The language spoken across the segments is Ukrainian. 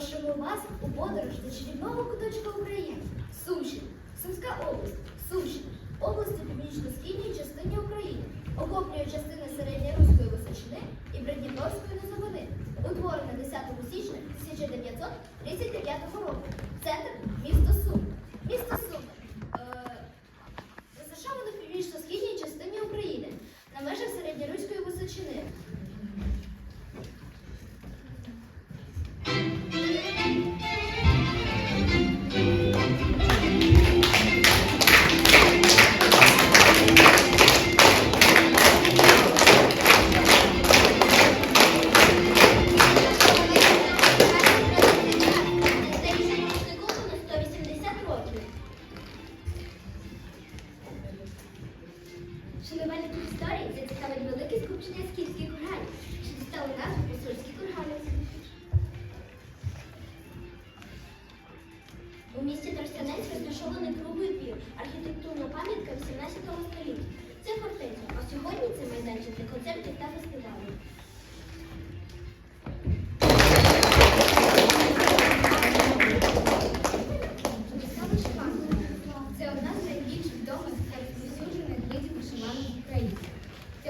запрошуємо вас у подорож до чарівного куточка України Сумщина, Сумська область, Сумщина, область у північно-східній частині України, охоплює частини середньоруської височини і Бредніпровської низовини, утворена 10 січня 1939 року. Центр місто Сум. Місто Сум.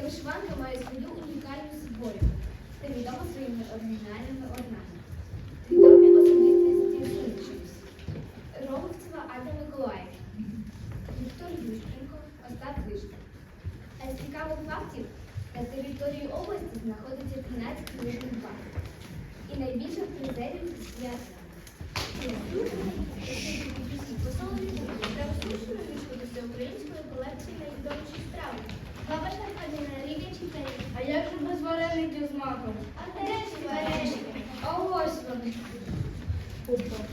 Вишиванка має свою унікальну символіку та відома своїми оригінальними орнаментами. Красу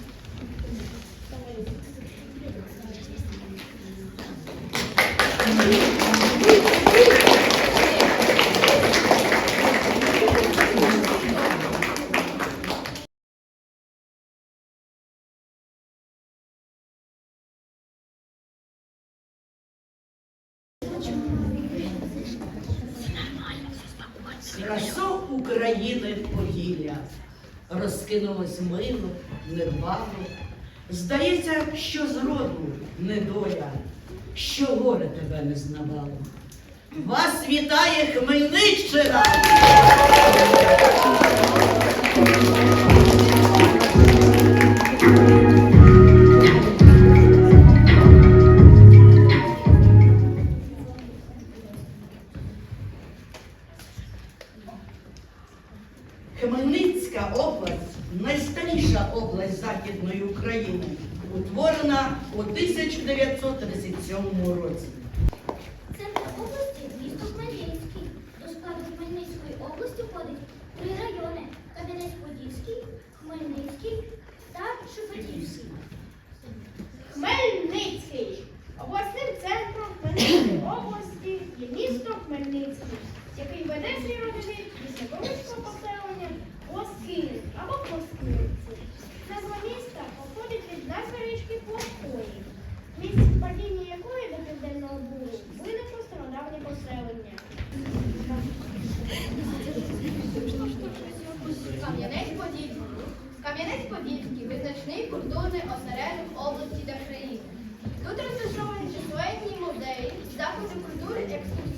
розкинулось мило, недбало. Здається, що зроду недоля, що горе тебе не знавало. Вас вітає Хмельниччина! Хмельницький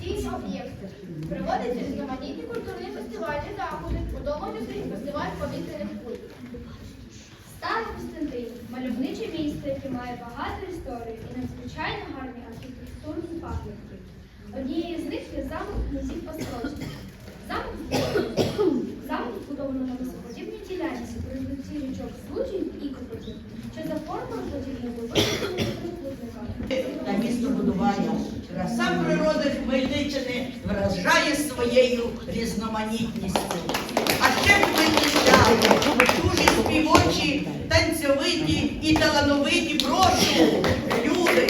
екскурсійні об'єкти. Проводяться різноманітні культурні фестивальні заходи, у тому числі фестиваль повітряних куль. Старий Костянтин мальовниче місто, яке має багату історію і надзвичайно гарні архітектурні пам'ятки. Однією з них є замок князів Острозьких. Замок. Замок збудовано на високодібній ділянці при злиці річок Случень і Копотів, що за формою подібно до високого трикутника. Та містобудування. Краса природи Хмельниччини вражає своєю різноманітністю. А ще хмельничани, дуже співочі, танцьовиті і талановиті. Прошу, люди.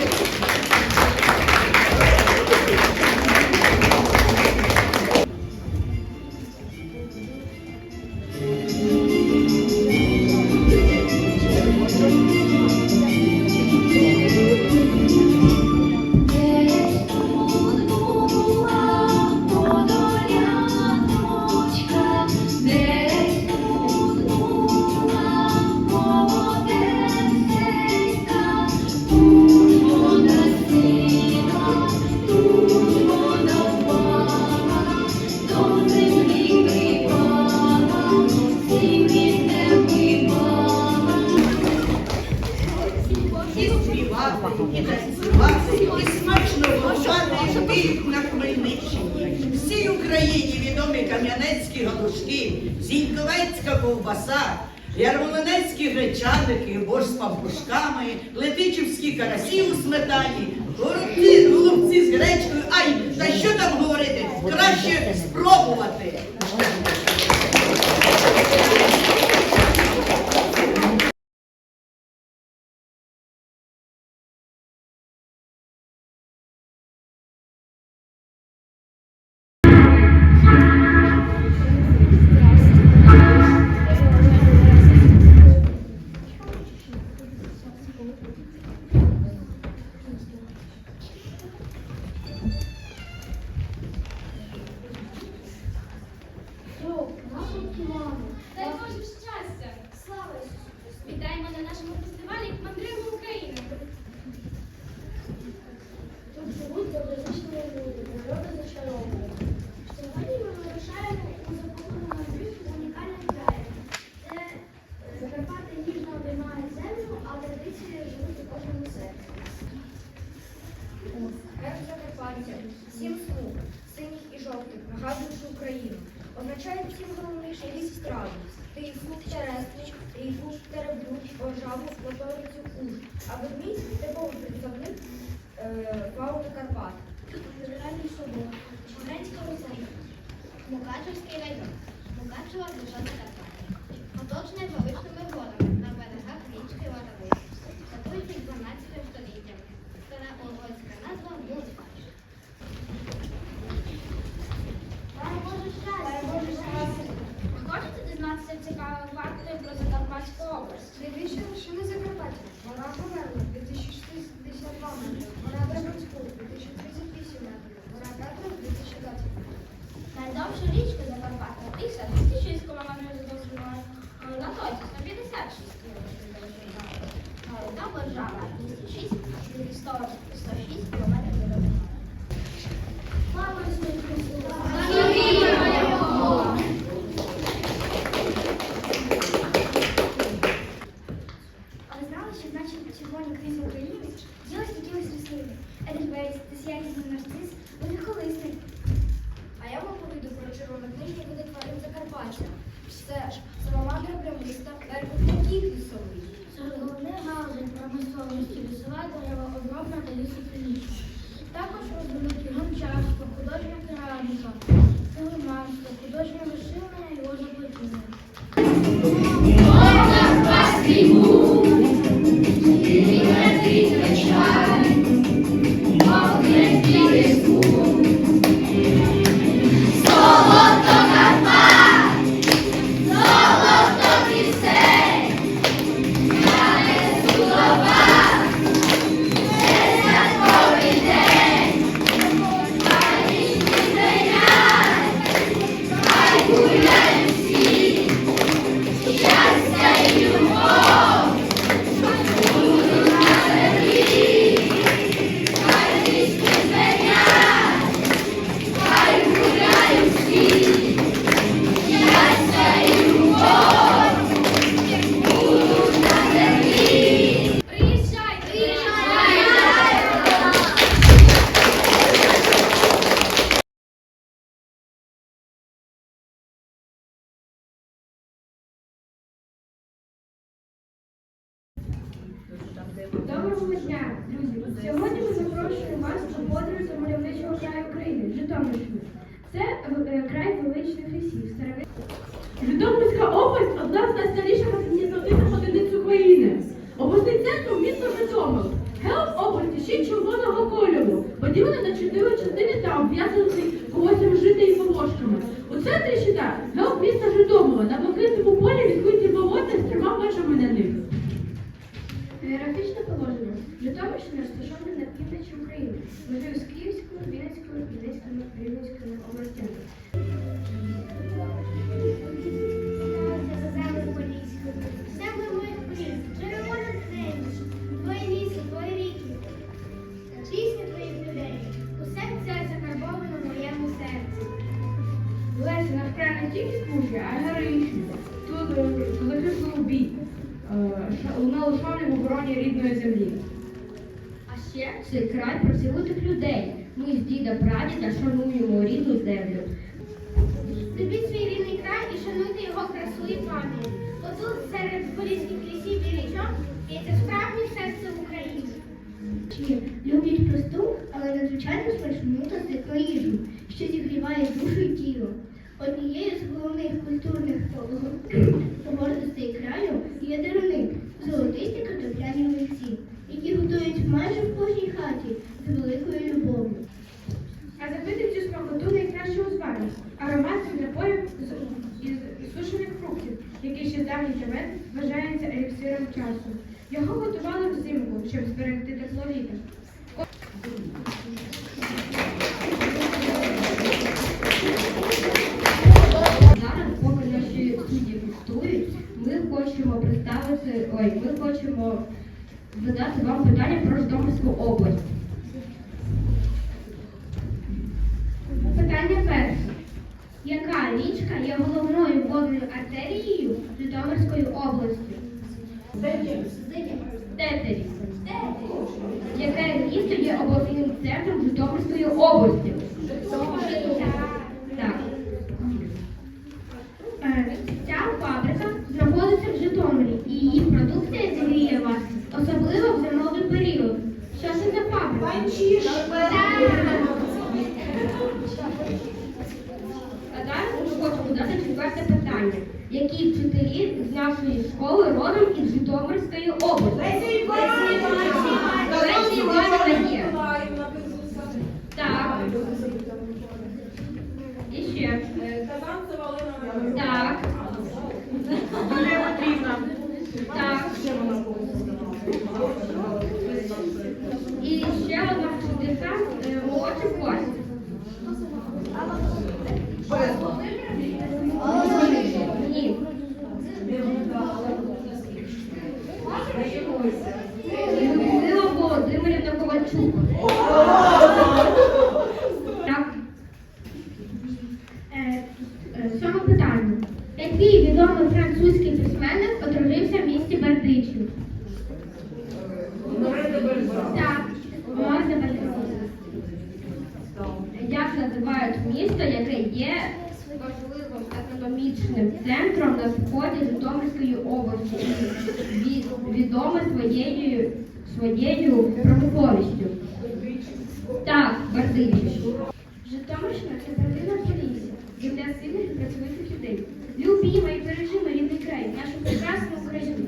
Мукачевський район, Мукачева державна Карпатія. Оточена великими горами на берегах річки Ларави. Датується 12 століття. Стара Олгольська назва Музика. Ви хочете дізнатися цікавих фактів про Закарпатську область? Боржава 206, 106 км. Мама Дождь машина його запотіла. Можна спасти Е, край величних лісів. Старових... цей край працьовитих людей. Ми з діда прадіда шануємо рідну землю. Любіть свій рідний край і шануйте його красу і пам'ять. Отут серед поліських лісів і річок є це справжнє серце України. Люблять просту, але надзвичайно смачну та ситну їжу, що зігріває душу і тіло. Однією з головних культурних хочемо представити, ой, ми хочемо задати вам питання про Житомирську область. Питання перше. Яка річка є головною водною артерією Житомирської області? Тетерів. Яке місто є обласним центром Житомирської області? Так. Особливо в зимовий період. Що це за фабрика? А зараз ми хочемо задати четверте питання. Які вчителі з нашої школи родом із Житомирської області? Лесі Івановна є. Так. І ще. Так. Так. І ще одна вчителька е, молодший клас. Ні. Людмила Володимирівна Ковальчук. Так. Е, е, Сьоме питання. Який відомий французький письменник одружився в місті Бердичів? Так, Море де Бальзак. Як називають місто, яке є важливим економічним центром на сході Житомирської області і від- відоме своєю, своєю промисловістю? Так, Бердичів. Житомирщина це родина Полісся, земля сильних і працьовитих людей. Любімо і бережімо рідний край, нашу прекрасну Україну.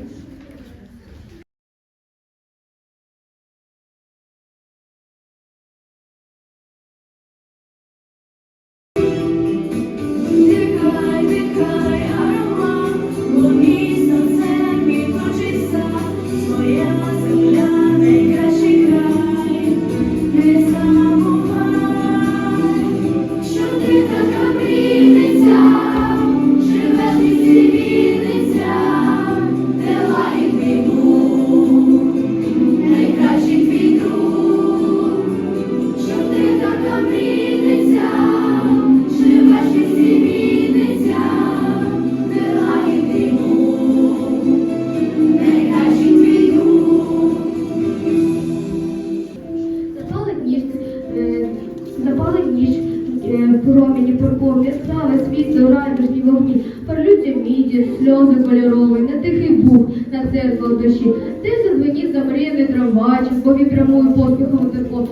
Прямую поспіхом тепло.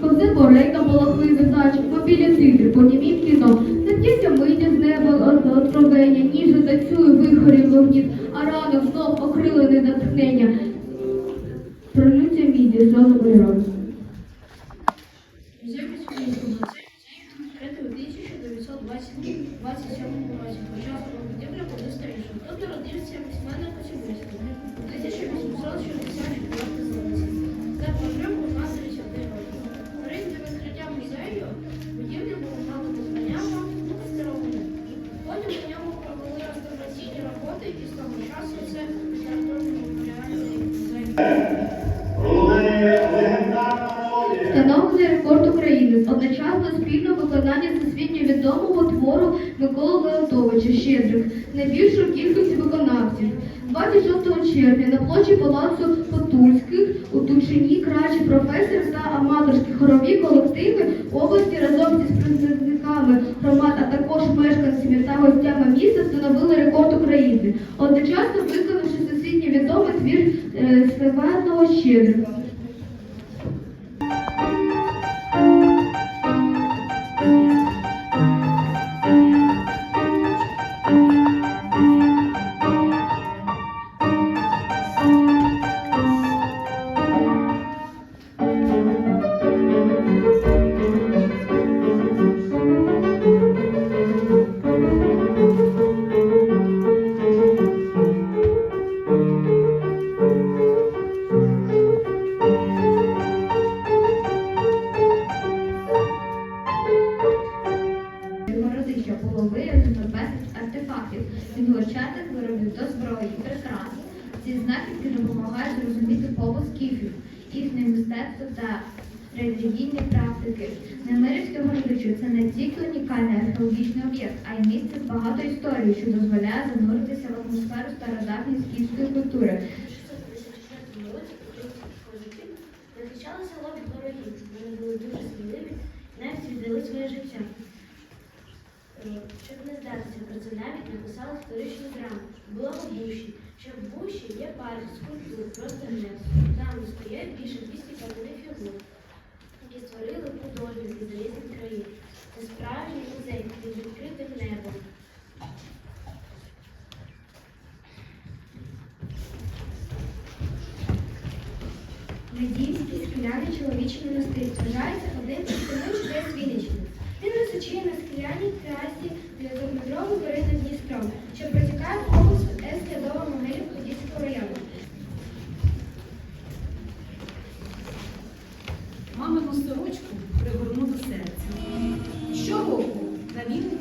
Повзе порейка полохи побілі мобілі понімій кіно. Надіється миті з неба откровення, ніже танцює вихорів вогніт, а ранок знов окрилене натхнення. Встановлений рекорд України одночасно спільно виконання всесвітньо відомого твору Миколи Леонтовича Щедрих найбільшу кількість виконавців. 26 червня на площі Палацу виявлено безліч артефактів від виробів до зброї, і прикрас. Ці знахідки допомагають зрозуміти побут скіфів, їхнє мистецтво та релігійні практики. Немирівське городище це не тільки унікальний археологічний об'єкт, а й місце з багато історії, що дозволяє зануритися в атмосферу стародавньої скіфської культури. 654 році українські козаки захищали село від ворогів. Вони були дуже сміливі, навіть віддали своє життя. Щоб не здатися, навіть написала історичну драму. Була в Буші, що в Буші є парк скульптур, просто не Там стоять більше 200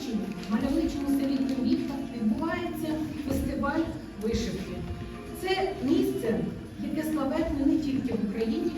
Вінниччині, в мальовничому селі Кривівка, відбувається фестиваль вишивки. Це місце, яке славетне не тільки в Україні.